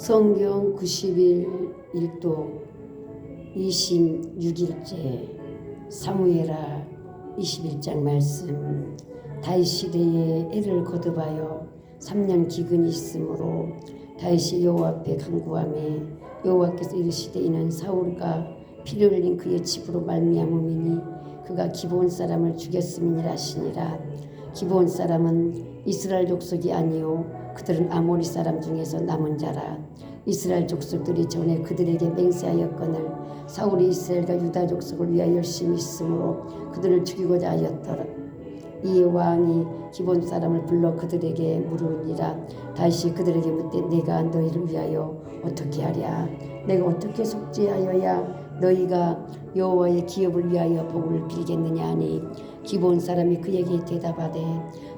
성경 90일 일독 26일째 사무엘하 21장 말씀 다윗 시대에 애를 거듭하여 3년 기근이 있으므로 다윗이 여호와 앞에 간구함에 여호와께서 이르시되 이는 사울과 피를 흘린 그의 집으로 말미암음이니 그가 기브온 사람을 죽였음이니라 하시니라 기브온 사람은 이스라엘 족속이 아니요 그들은 아모리 사람 중에서 남은 자라. 이스라엘 족속들이 전에 그들에게 맹세하였거늘 사울이 이스라엘과 유다 족속을 위하여 열심히 있으므로 그들을 죽이고자 하였더라. 이 왕이 기본 사람을 불러 그들에게 물으니라. 다시 그들에게 묻되 내가 너희를 위하여 어떻게 하랴? 내가 어떻게 속죄하여야 너희가 여호와의 기업을 위하여 복을 빌겠느냐 하니 기본 사람이 그에게 대답하되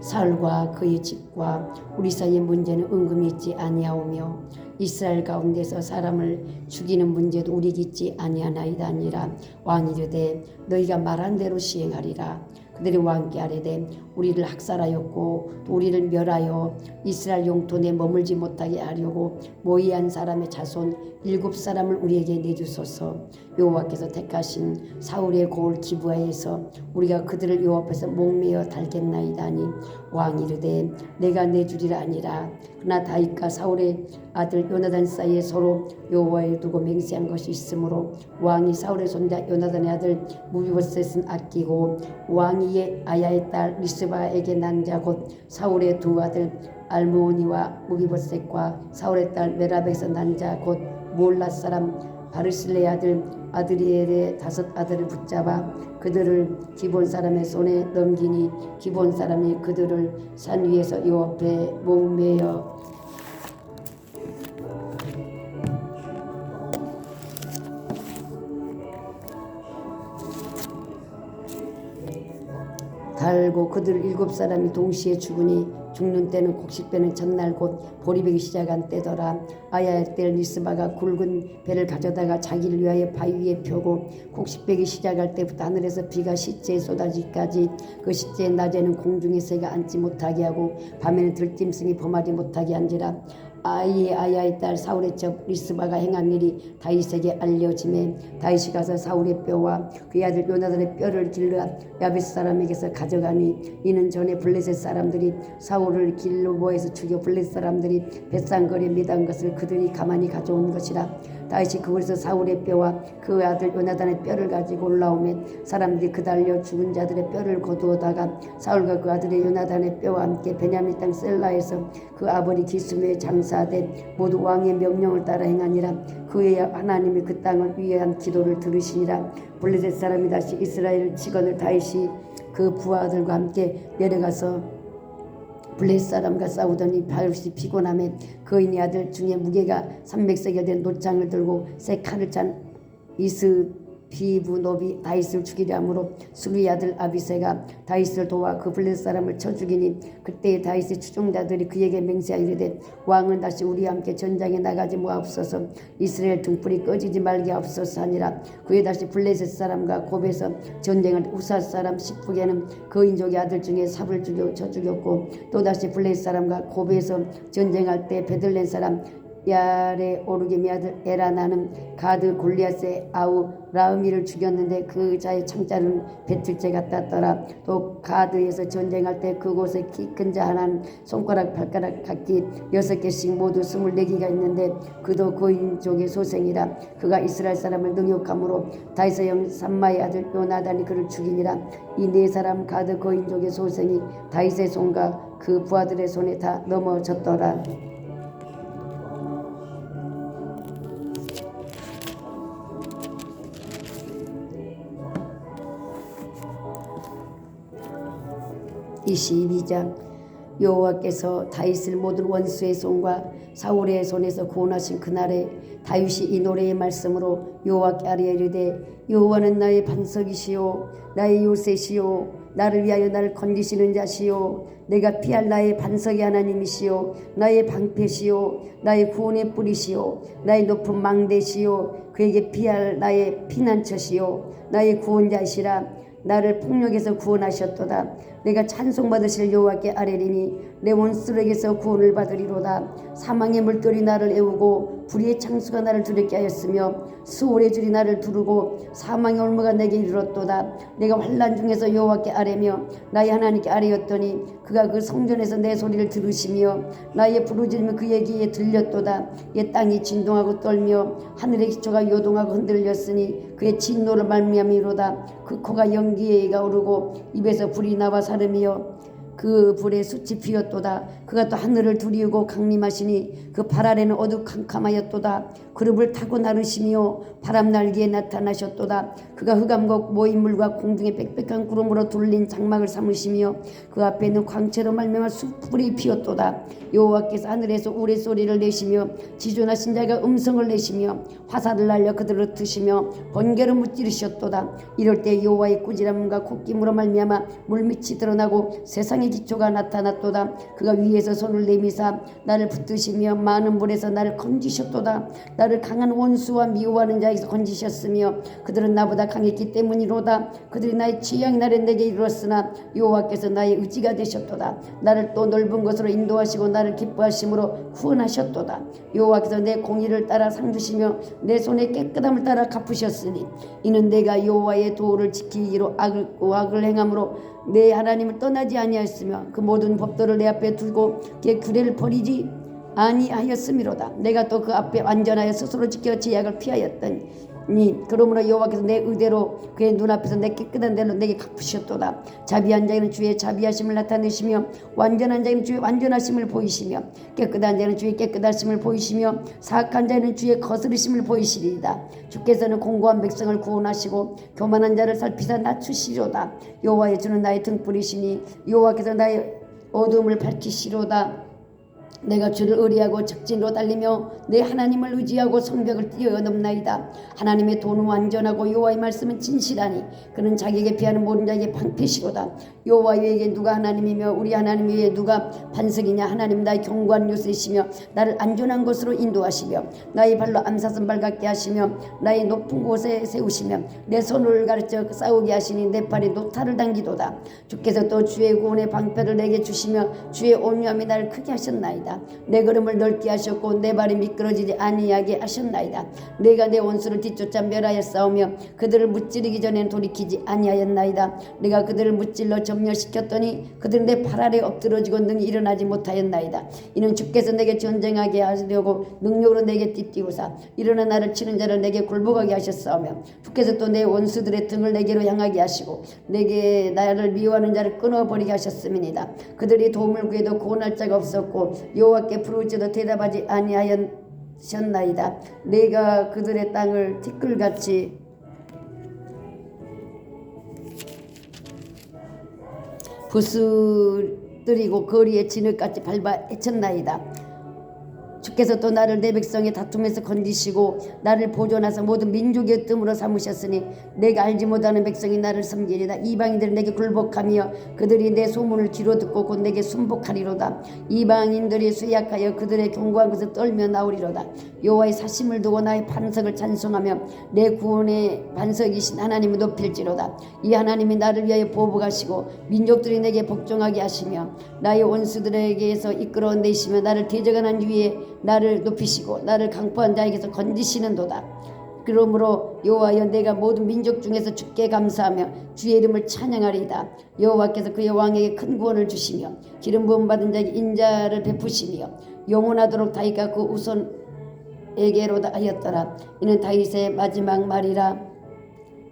사울과 그의 집과 우리 사이의 문제는 은금이 있지 아니하오며 이스라엘 가운데서 사람을 죽이는 문제도 우리에게 있지 아니하나이다 아니라. 왕이 이르되 너희가 말한 대로 시행하리라. 그들이 왕께 아뢰되 우리를 학살하였고 또 우리를 멸하여 이스라엘 용토에 머물지 못하게 하려고 모의한 사람의 자손 일곱 사람을 우리에게 내주소서. 여호와께서 택하신 사울의 고을 기부하여서 우리가 그들을 여호와 앞에서 목매어 달겠나이다니 왕이 이르되 내가 내주리라 아니라. 그러나 다윗과 사울의 아들 요나단 사이에 서로 여호와에 두고 맹세한 것이 있으므로 왕이 사울의 손자 요나단의 아들 무비보셋은 아끼고 왕이의 아야의 딸 리스 바에게 난 자 곧 사울의 두 아들 알모니와 무비보셋과 사울의 딸 메라베에서 난 자 곧 몰라 사람 바르실레 아들 아드리엘의 다섯 아들을 붙잡아 그들을 기본 사람의 손에 넘기니 기본 사람이 그들을 산 위에서 요 앞에 목매어 달고 그들 일곱 사람이 동시에 죽으니 죽는 때는 곡식배는 전날 곧 보리배기 시작한 때더라. 아야의 때 리스바가 굵은 배를 가져다가 자기를 위하여 바위 위에 펴고 곡식배기 시작할 때부터 하늘에서 비가 시체에 쏟아지기까지 그 시체의 낮에는 공중에 새가 앉지 못하게 하고 밤에는 들짐승이 범하지 못하게 한지라 아이의 아야의 딸 사울의 적 리스바가 행한 일이 다윗에게 알려짐에 다윗이 가서 사울의 뼈와 그의 아들 요나단의 뼈를 길러 야베스 사람에게서 가져가니 이는 전에 블레셋 사람들이 사울을 길로보에서 죽여 블레셋 사람들이 뱃상거리에 매단 것을 그들이 가만히 가져온 것이라 다윗이 그곳에서 사울의 뼈와 그 아들 요나단의 뼈를 가지고 올라오면 사람들이 그달려 죽은 자들의 뼈를 거두어다가 사울과 그 아들의 요나단의 뼈와 함께 베냐민 땅 셀라에서 그 아버지 기스무에 장사하되 모두 왕의 명령을 따라 행하니라. 그의 하나님이 그 땅을 위한 기도를 들으시니라. 블레셋 사람이 다시 이스라엘 직원을 다윗이 그 부하들과 함께 내려가서 블레스 사람과 싸우더니 바울이 피곤함에 그인의 아들 중에 무게가 300세겔 된 노창을 들고 새 칼을 찬 이스 비브노비 다윗을 죽이려 함으로 수루의 아들 아비세가 다윗을 도와 그 블레스 사람을 쳐 죽이니 그때 다윗의 추종자들이 그에게 맹세하이르되 왕은 다시 우리와 함께 전장에 나가지 마옵소서. 이스라엘 등불이 꺼지지 말게 하옵소서 하니라. 그에 다시 블레셋 사람과 곱에서 전쟁을 우사 사람 십부게는 그 인족의 아들 중에 삽을 죽여 쳐 죽였고 또다시 블레셋 사람과 곱에서 전쟁할 때 베들렌 사람 야레 오르게미 아들 에라나는 가드 골리앗의 아우 라우미를 죽였는데 그 자의 창자는 배틀째 같았더라 또 가드에서 전쟁할 때 그곳에 키 큰 자 하나는 손가락 발가락 각기 여섯 개씩 모두 스물네 개가 있는데 그도 고인족의 소생이라 그가 이스라엘 사람을 능욕함으로 다이서 형 삼마의 아들 요나단이 그를 죽이니라 이 네 사람 가드 고인족의 소생이 다윗의 손과 그 부하들의 손에 다 넘어졌더라. (22장) 여호와께서 다윗을 모든 원수의 손과 사울의 손에서 구원하신 그날에 다윗이 이 노래의 말씀으로 여호와께 아뢰 이르되 여호와는 나의 반석이시요 나의 요새시요 나를 위하여 나를 건지시는 자시요 내가 피할 나의 반석의 하나님이시요 나의 방패시요 나의 구원의 뿌리시요 나의 높은 망대시요 그에게 피할 나의 피난처시요 나의 구원자시라 나를 폭력에서 구원하셨도다. 내가 찬송받으실 여호와께 아뢰리니 내 원수에게서 구원을 받으리로다. 사망의 물결이 나를 애우고 불의의 창수가 나를 두렵게 하였으며 수월의 줄이 나를 두르고 사망의 올무가 내게 이르렀도다. 내가 환란 중에서 여호와께 아뢰며 나의 하나님께 아뢰었더니 그가 그 성전에서 내 소리를 들으시며 나의 부르짖음이 그의 귀에 들렸도다. 옛 땅이 진동하고 떨며 하늘의 기초가 요동하고 흔들렸으니 그의 진노를 말미암이로다. 그 코가 연기가 오르고 입에서 불이 나와 사름이여 그 불에 숯이 피었도다. 그가 또 하늘을 두리우고 강림하시니 그 발 아래는 어두캄캄하였도다. 그룹을 타고 나르시며 바람 날기에 나타나셨도다. 그가 흑암곡 모인 물과 공중의 빽빽한 구름으로 둘린 장막을 삼으시며 그 앞에 있는 광채로 말미암아 숯불이 피었도다. 여호와께서 하늘에서 우레 소리를 내시며 지존하 신 자가 음성을 내시며 화살을 날려 그들을 드시며 번개를 무찌르셨도다. 이럴 때 여호와의 꾸지람과 콧김으로 말미암아 물밑이 드러나고 세상 의 기초가 나타났도다. 그가 위에서 손을 내미사 나를 붙드시며 많은 물에서 나를 건지셨도다. 나를 강한 원수와 미워하는 자에게서 건지셨으며 그들은 나보다 강했기 때문이로다. 그들이 나의 취향 날에 내게 이르렀으나 여호와께서 나의 의지가 되셨도다. 나를 또 넓은 곳으로 인도하시고 나를 기뻐하심으로 구원하셨도다. 여호와께서 내 공의를 따라 상 주시며 내 손의 깨끗함을 따라 갚으셨으니 이는 내가 여호와의 도를 지키기로 악을, 악을 행함으로 내 하나님을 떠나지 아니하였 으며 그 모든 법도를 내 앞에 두고 그의 규례를 버리지 아니하였음이로다. 내가 또 그 앞에 완전하여 스스로 지켜 제약을 피하였더 니 그러므로 여호와께서 내 의대로 그의 눈앞에서 내 깨끗한 대로 내게 갚으셨도다. 자비한 자에는 주의 자비하심을 나타내시며 완전한 자에는 주의 완전하심을 보이시며 깨끗한 자에는 주의 깨끗하심을 보이시며 사악한 자에는 주의 거스르심을 보이시리이다. 주께서는 공고한 백성을 구원하시고 교만한 자를 살피사 낮추시로다. 여호와의 주는 나의 등불이시니 여호와께서 나의 어둠을 밝히시로다. 내가 주를 의리하고 적진으로 달리며 내 하나님을 의지하고 성벽을 뛰어 넘나이다. 하나님의 도는 완전하고 여호와의 말씀은 진실하니 그는 자기에게 피하는 모든 자에게 방패시로다. 여호와 위에게 누가 하나님이며 우리 하나님 위에 누가 반석이냐 하나님 나의 견고한 요새이시며 나를 안전한 곳으로 인도하시며 나의 발로 암사선 발같게 하시며 나의 높은 곳에 세우시며 내 손을 가르쳐 싸우게 하시니 내 팔에 노타를 당기도다. 주께서 또 주의 구원의 방패를 내게 주시며 주의 온유함이 나를 크게 하셨나이다. 내 걸음을 넓게 하셨고 내 발이 미끄러지지 아니하게 하셨나이다. 내가 내 원수를 뒤쫓아 멸하여 싸우며 그들을 무찌르기 전에는 돌이키지 아니하였나이다. 내가 그들을 무찔러 점멸시켰더니 그들은 내 팔 아래 엎드러지고 능히 일어나지 못하였나이다. 이는 주께서 내게 전쟁하게 하려고 능력으로 내게 띠띠우사 일어나 나를 치는 자를 내게 굴복하게 하셨사오며 주께서 또 내 원수들의 등을 내게로 향하게 하시고 내게 나를 미워하는 자를 끊어버리게 하셨음이니이다. 그들이 도움을 구해도 구원할 자가 없었고 여호와께 부르짖어도 대답하지 아니하였나이다. 내가 그들의 땅을 티끌같이 부스들이고 거리에 진흙같이 밟아 헤쳤나이다. 주께서 또 나를 내 백성의 다툼에서 건지시고 나를 보존하사 모든 민족의 뜸으로 삼으셨으니 내가 알지 못하는 백성이 나를 섬기리다 이방인들은 내게 굴복하며 그들이 내 소문을 뒤로 듣고 곧 내게 순복하리로다. 이방인들이 수약하여 그들의 견고한 것을 떨며 나오리로다. 여호와의 사심을 두고 나의 반석을 찬송하며 내 구원의 반석이신 하나님을 높일지로다. 이 하나님이 나를 위하여 보복하시고 민족들이 내게 복종하게 하시며 나의 원수들에게서 이끌어 내시며 나를 대적하는 위에 나를 높이시고 나를 강포한 자에게서 건지시는도다. 그러므로 여호와여 내가 모든 민족 중에서 주께 감사하며 주의 이름을 찬양하리이다. 여호와께서 그의 왕에게 큰 구원을 주시며 기름 부음 받은 자에게 인자를 베푸시며 영원하도록 다윗과 그 우선에게로 하였더라. 이는 다윗의 마지막 말이라.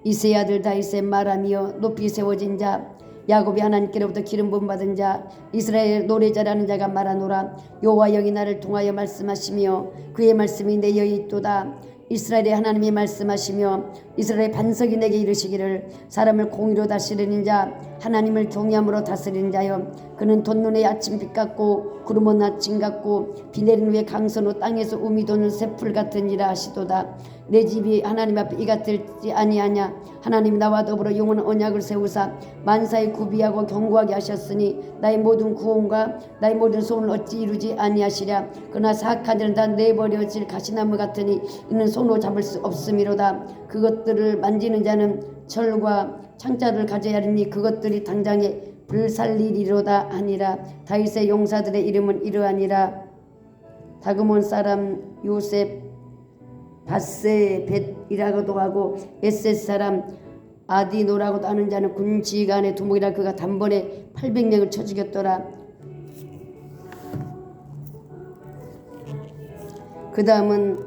이세 아들 다윗의 말하며 높이 세워진 자 야곱이 하나님께로부터 기름 부음 받은 자 이스라엘 노래자라는 자가 말하노라. 여호와 영이 나를 통하여 말씀하시며 그의 말씀이 내여 있도다. 이스라엘의 하나님이 말씀하시며 이스라엘의 반석이 내게 이르시기를 사람을 공의로 다스리는 자 하나님을 경외함으로 다스리는 자여 그는 돋눈의 아침빛 같고 구름 온 아침 같고 비 내린 후에 강선호 땅에서 우미 도는 새풀 같으니라 하시도다. 내 집이 하나님 앞에 이 같을지 아니하냐? 하나님 나와 더불어 영원한 언약을 세우사 만사에 구비하고 경고하게 하셨으니 나의 모든 구원과 나의 모든 소원을 어찌 이루지 아니하시랴? 그러나 사악한 자는 다 내버려질 가시나무 같으니 이는 손으로 잡을 수 없음이로다. 그것들 을 만지는 자는 철과 창자를 가져야 하니 그것들이 당장에 불살리리로다 하니라. 다윗의 용사들의 이름은 이러하니라. 다그몬 사람 요셉 바세 벳이라고도 하고 에셋 사람 아디노라고도 하는 자는 군 지휘관의 두목이라 그가 단번에 800명을 쳐 죽였더라. 그 다음은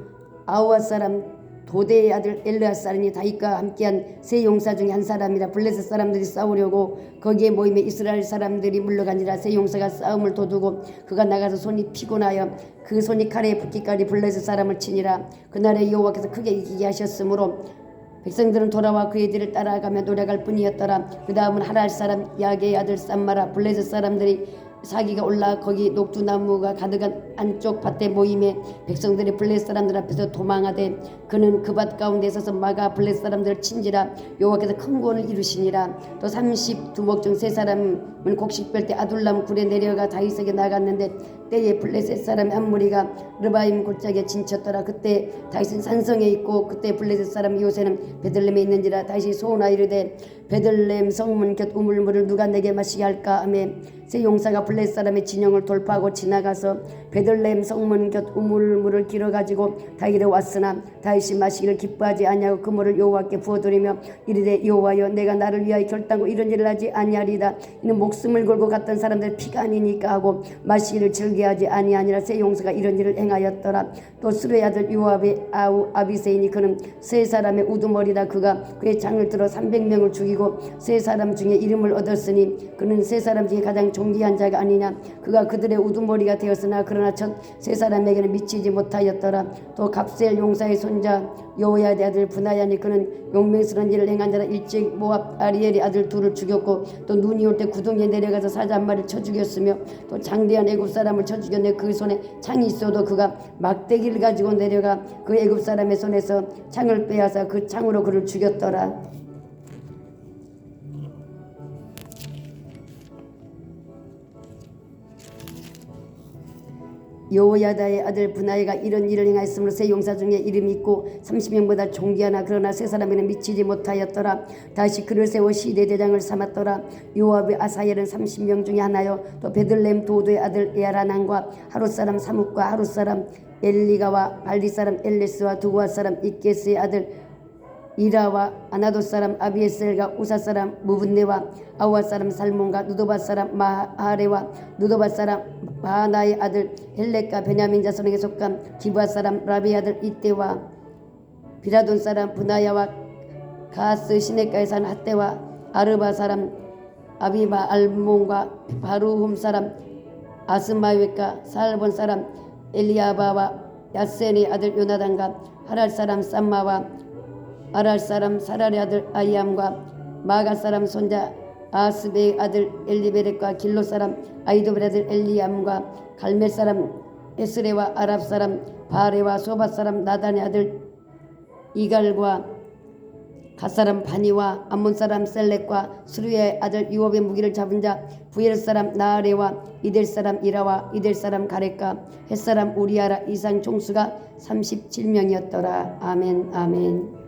아우아 사람 도대의 아들 엘르아사르니 다윗과 함께한 세 용사 중에 한 사람이라 블레셋 사람들이 싸우려고 거기에 모임에 이스라엘 사람들이 물러가니라 세 용사가 싸움을 도두고 그가 나가서 손이 피곤하여 그 손이 칼에 붙기까지 블레셋 사람을 치니라 그날에 여호와께서 크게 이기게 하셨으므로 백성들은 돌아와 그의 뒤를 따라가며 노래할 뿐이었더라. 그 다음은 하랄 사람 야게의 아들 쌈마라 블레셋 사람들이 사기가 올라 거기 녹두나무가 가득한 안쪽 밭에 모임에 백성들이 블레셋 사람들 앞에서 도망하되 그는 그 밭 가운데 서서 막아 블레셋 사람들을 친지라 여호와께서 큰 구원을 이루시니라. 또 삼십 두목 중 세 사람은 곡식별 때 아둘람 굴에 내려가 다윗에게 나갔는데 때에 블레셋 사람 한 무리가 르바임 골짜기에 진쳤더라. 그때 다윗은 산성에 있고 그때 블레셋 사람 요새는 베들렘에 있는지라 다윗이 소원하 이르되 베들렘 성문 곁 우물물을 누가 내게 마시게 할까 하며 세 용사가 블레셋 사람의 진영을 돌파하고 지나가서 베 들렘 성문 곁 우물물을 길어 가지고 다윗에 왔으나 다윗이 마시기를 기뻐하지 아니하고 그 물을 여호와께 부어드리며 이르되 여호와여 내가 나를 위하여 결단고 이런 일을 하지 아니하리다. 이는 목숨을 걸고 갔던 사람들 피가 아니니까 하고 마시기를 즐겨하지 아니하니라. 세 용사가 이런 일을 행하였더라. 또 수레 아들 요압의 아우 아비세이니 그는 세 사람의 우두머리라 그가 그의 창을 들어 300명을 죽이고 세 사람 중에 이름을 얻었으니 그는 세 사람 중에 가장 존귀한 자가 아니냐. 그가 그들의 우두머리가 되었으나 그러나 첫세 사람에게는 미치지 못하였더라. 또 갑셀 용사의 손자 여호야의 아들 분하야니 그는 용맹스러운 일을 행한 자라 일찍 모압 아리엘의 아들 둘을 죽였고 또 눈이 올 때 구덩이에 내려가서 사자 한 마리를 쳐 죽였으며 또 장대한 애굽 사람을 쳐 죽였네. 그 손에 창이 있어도 그가 막대기를 가지고 내려가 그 애굽 사람의 손에서 창을 빼앗아 그 창으로 그를 죽였더라 여호야다의 아들 분하이가 이런 일을 행하였으므로 세 용사 중에 이름이 있고 30명보다 존귀하나 그러나 세 사람에는 미치지 못하였더라. 다시 그를 세워 시대 대장을 삼았더라. 요압의 아사엘은 30명 중에 하나요. 또 베들렘 도도의 아들 에아라난과 하루 사람 사묵과 하루 사람 엘리가와 발리 사람 엘레스와 두고아 사람 이케스의 아들 이라와 아나도 사람 아비에셀과 우사 사람 무분네와 아우아 사람 살몬과 누도바 사람 마하레와 누도바 사람 바나의 아들 헬렉과 베냐민 자손에게 속한 기부아 사람 라비 아들 이때와 비라돈 사람 분하야와 가스 시내가에 사는 핫대와 아르바 사람 아비마 알몬과 바루훔 사람 아스마웨과 살본 사람 엘리아바와 야센의 아들 요나단과 하랄 사람 쌈마와 아랄 사람 사랄의 아들 아이암과 마가 사람 손자 아스베의 아들 엘리베렉과 길로 사람 아이도벨 아들 엘리암과 갈멜 사람 에스레와 아랍 사람 바레와 소바 사람 나단의 아들 이갈과 갓사람 바니와 암몬 사람 셀렉과 수르의 아들 유업의 무기를 잡은 자 부엘 사람 나아레와 이델 사람 이라와 이델 사람 가렉과 햇 사람 우리아라 이상 총수가 37명이었더라. 아멘 아멘